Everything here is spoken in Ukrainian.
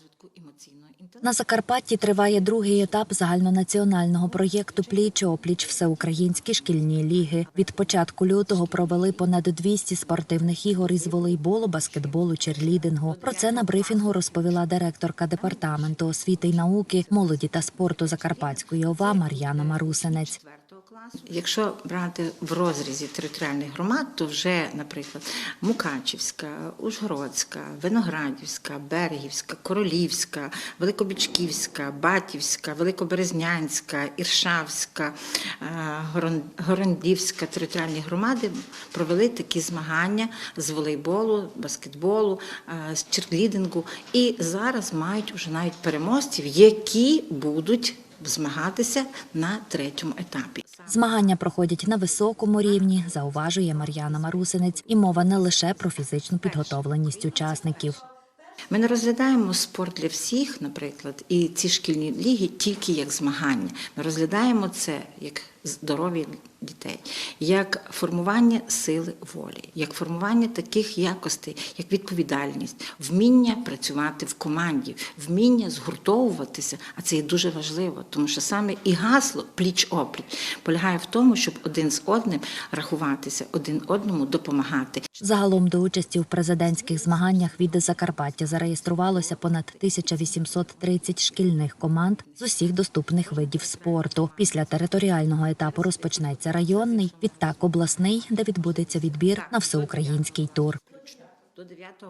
розвитку емоційного інтелекту. На Закарпатті триває другий етап загальнонаціонального проєкту Пліч опліч всеукраїнські шкільні ліги. Від початку лютого провели понад 200 спортивних ігор із волейболу, баскетболу, черлідингу. Про це на брифінгу розповіла директорка департаменту освіти й науки, молоді та спорту Закарпатської ОВА Мар'яна Марусинець. Якщо брати в розрізі територіальних громад, то вже, наприклад, Мукачівська, Ужгородська, Виноградівська, Берегівська, Королівська, Великобічківська, Батівська, Великоберезнянська, Іршавська, е, Горондівська територіальні громади провели такі змагання з волейболу, баскетболу, е, з черлідингу. І зараз мають вже навіть переможців, які будуть змагатися на третьому етапі. Змагання проходять на високому рівні, зауважує Мар'яна Марусинець, і мова не лише про фізичну підготовленість учасників. Ми не розглядаємо спорт для всіх, наприклад, і ці шкільні ліги тільки як змагання. Ми розглядаємо це як здоров'я дітей, як формування сили волі, як формування таких якостей, як відповідальність, вміння працювати в команді, вміння згуртовуватися. А це є дуже важливо, тому що саме і гасло пліч-опліч полягає в тому, щоб один з одним рахуватися, один одному допомагати. Загалом до участі в президентських змаганнях від Закарпаття зареєструвалося понад 1830 шкільних команд з усіх доступних видів спорту. Після територіального етапу розпочнеться районний, відтак обласний, де відбудеться відбір на всеукраїнський тур. До 9